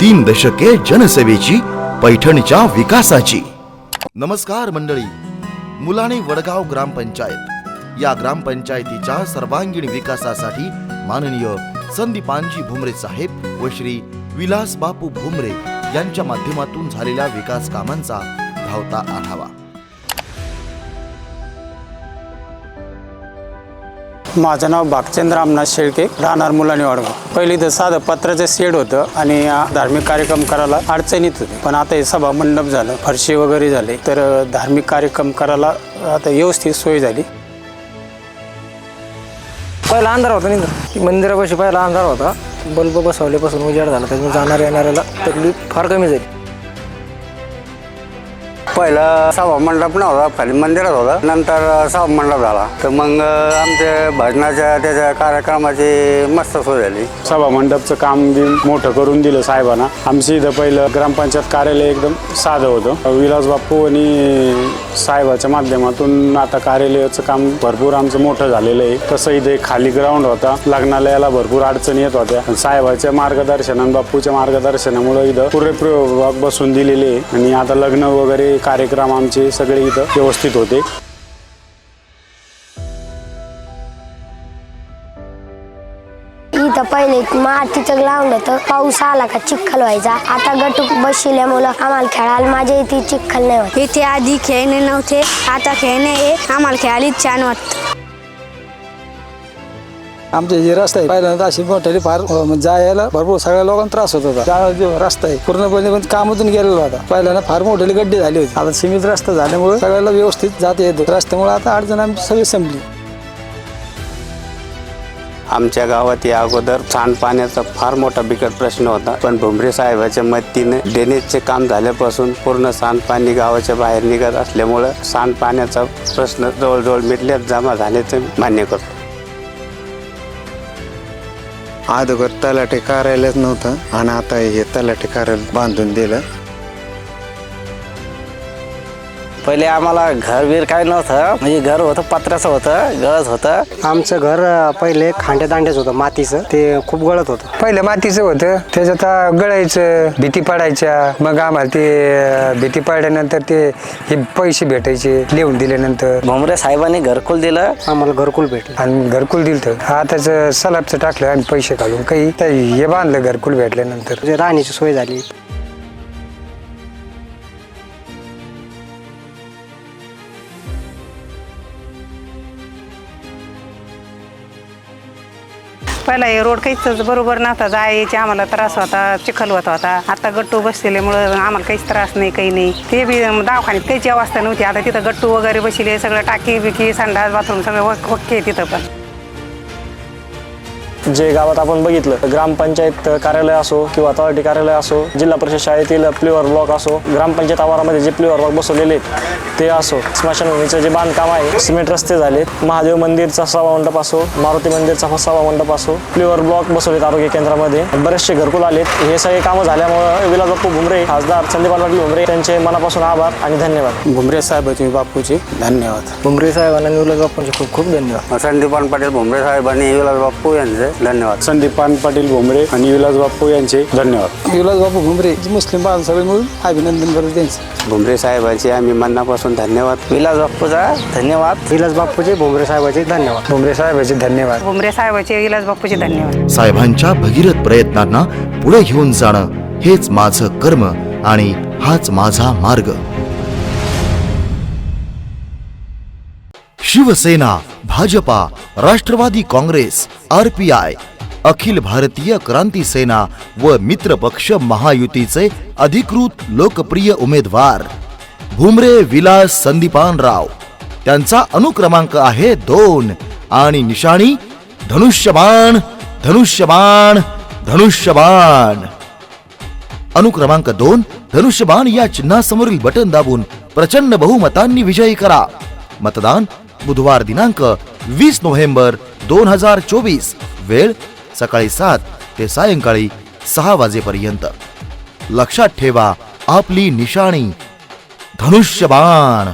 तीन दशके जनसेवेची पैठणच्या विकासाची. नमस्कार मंडळी. मुलाने वडगाव ग्रामपंचायत या ग्रामपंचायतीच्या सर्वांगीण विकासासाठी माननीय संदीपानजी भुमरे साहेब व श्री विलास बापू भुमरे यांच्या माध्यमातून झालेल्या विकास कामांचा धावता आढावा. माझं नाव भागचंद्र रामनाथ शेळके राहणार मुलांनी वाडगाव पहिली इथं साधं पत्राचं शेड होतं आणि धार्मिक कार्यक्रम करायला अडचणीत होते. पण आता हे सभा मंडप झालं फरशी वगैरे झाले तर धार्मिक कार्यक्रम करायला आता व्यवस्थित सोय झाली. पहिला अंधार होता नाही मंदिरापाशी पहिला अंधार होता. बल्ब बसवल्यापासून उजाड झाला त्यामुळे जाणार येणाऱ्याला तकलीफ फार कमी झाली. पहिला सभा मंडप नव्हता खाली मंदिरात होता. नंतर सभा मंडप झाला. तर मग आमच्या भजनाच्या त्याच्या कार्यक्रमाची मस्त सोय झाली. सभा मंडपचं काम बी मोठं करून दिलं साहेबांना. आमचं इथं पहिलं ग्रामपंचायत कार्यालय एकदम साधं होतं. विलास बापू आणि साहेबाच्या माध्यमातून आता कार्यालयाचं काम भरपूर आमचं मोठं झालेलं आहे. तसं इथे खाली ग्राउंड होता. लग्नालयाला भरपूर अडचणी येत होत्या. साहेबाच्या साहेबाच्या आणि बापूच्या मार्गदर्शनामुळे इथं पुरेपूर बसून दिलेले आहे. आणि आता लग्न वगैरे कार्यक्रम आमचे सगळे इथं व्यवस्थित होते. इथं पहिले मातीचं ग्राउंड होतं. पाऊस आला का चिखल व्हायचा. आता गटू बसल्यामुळं आम्हाला खेळायला माझ्या इथे चिखल नाही होत. इथे आधी खेळणे नव्हते आता खेळणे हे आम्हाला खेळायला छान वाटतं आमचे जे रस्ता आहे. पहिल्यांदा अशी मोठ्याने फार म्हणजे जायला भरपूर सगळ्या लोकांना त्रास होत होता. त्या जो रस्ता आहे पूर्णपणे पण कामातून गेलेला होता. पहिल्यांदा फार मोठे गड्डे झाले होते. आता सीमित रस्ता झाल्यामुळे सगळ्याला व्यवस्थित जाता येतो रस्त्यामुळे आता अडचण आमची सगळी संपली. आमच्या गावात या अगोदर सांडपाण्याचा फार मोठा बिकट प्रश्न होता. पण भुमरे साहेबाच्या मदतीने ड्रेनेजचे काम झाल्यापासून पूर्ण सांडपाणी गावाच्या बाहेर निघत असल्यामुळं सांडपाण्याचा प्रश्न जवळजवळ मिटल्यात जमा झाल्याचं मान्य करतो. अगोदर तलाटे कार्यालयच नव्हतं आणि आता हे तलाटे कार्यालय बांधून दिलं. पहिले आम्हाला घर बीर काय नव्हतं म्हणजे घर होतं पत्र्याचं होतं गळत होतं. आमचं घर पहिले खांड्या दांड्याच होतं मातीचं. ते खूप गळत होतं. पहिलं मातीचं होतं त्याच्यात गळायचं भीती पडायच्या. मग आम्हाला ते भीती पडल्यानंतर ते हे पैसे भेटायचे लिहून दिल्यानंतर. भुमरे साहेबांनी घरकुल दिलं. आम्हाला घरकुल भेटलं. आणि घरकुल दिलं आताच सलाबचं टाकलं आणि पैसे काढून काही हे बांधलं घरकुल भेटल्यानंतर. म्हणजे राहण्याची सोय झाली. पहिला हे रोड काहीच बरोबर नव्हता. जायचे आम्हाला त्रास होता चिखल होत होता. आता गट्टू बसलेल्यामुळं आम्हाला काहीच त्रास नाही काही नाही. ते बी दवाखान्यात काहीची अवस्था नव्हती. आता तिथं गट्टू वगैरे बसले सगळं टाकी बिकी संडास बाथरूम सगळं ओके वक्के आहे तिथं पण. जे गावात आपण बघितलं ग्रामपंचायत कार्यालय असो किंवा तलाठी कार्यालय असो जिल्हा परिषद शाळेतील प्लेवर ब्लॉक असो ग्रामपंचायत आवारामध्ये जे प्लेवर ब्लॉक बसवलेले आहेत ते असो. स्मशानभूमीचं जे बांधकाम आहे सिमेंट रस्ते झाले महादेव मंदिरचा सभा मंडप असो मारुती मंदिरचा सभा मंडप असो प्लेवर ब्लॉक बसवलेत आरोग्य केंद्रामध्ये. बरेचसे घरकुल आलेत. हे सगळे कामं झाल्यामुळे विलास बापू भुमरे खासदार संदीप पाटील भुमरे त्यांचे मनापासून आभार आणि धन्यवाद. भुमरे साहेबाचे बापूचे धन्यवाद. भुमरे साहेबांना निवलं बापूंचे खूप खूप धन्यवाद. संदीपान पाटील भुमरे साहेबांनी विलास बाप्पू यांचे धन्यवाद. संदीपान पाटील भुमरे आणि विलास बापू यांचे धन्यवाद. विलास बापू घुमरे मुस्लिम बांधव सगळे मिळून अभिनंदन करतो त्यांचं. भुमरे साहेबांचे आम्ही मनापासून धन्यवाद. विलास बापूचा धन्यवाद. विलास बापूचे भोमरे साहेबाचे धन्यवाद. भुमरे साहेबाचे धन्यवाद. भुमरे साहेबाचे इलाज बापूचे धन्यवाद. साहेबांच्या भगीरथ प्रयत्नांना पुढे घेऊन जाणं हेच माझं कर्म आणि हाच माझा मार्ग. Shiv Sena Bhajapa Rashtravadi Congress R P I Akhil Bharatiya Kranti सेना व मित्र पक्ष महायुतीचे अधिकृत लोकप्रिय उमेदवार भुमरे विलास संदीपानराव. त्यांचा अनुक्रमांक आहे दोन आणि निशाणी धनुष्यबाण धनुष्यबाण धनुष्यबाण. अनुक्रमांक दोन धनुष्यबाण या चिन्हासमोरील बटन दाबून प्रचंड बहुमतांनी विजयी करा. मतदान बुधवार दिनांक वीस नोव्हेंबर दोन हजार चोवीस वेळ सकाळी सात ते सायंकाळी सहा वाजेपर्यंत. लक्षात ठेवा आपली निशाणी धनुष्यबाण.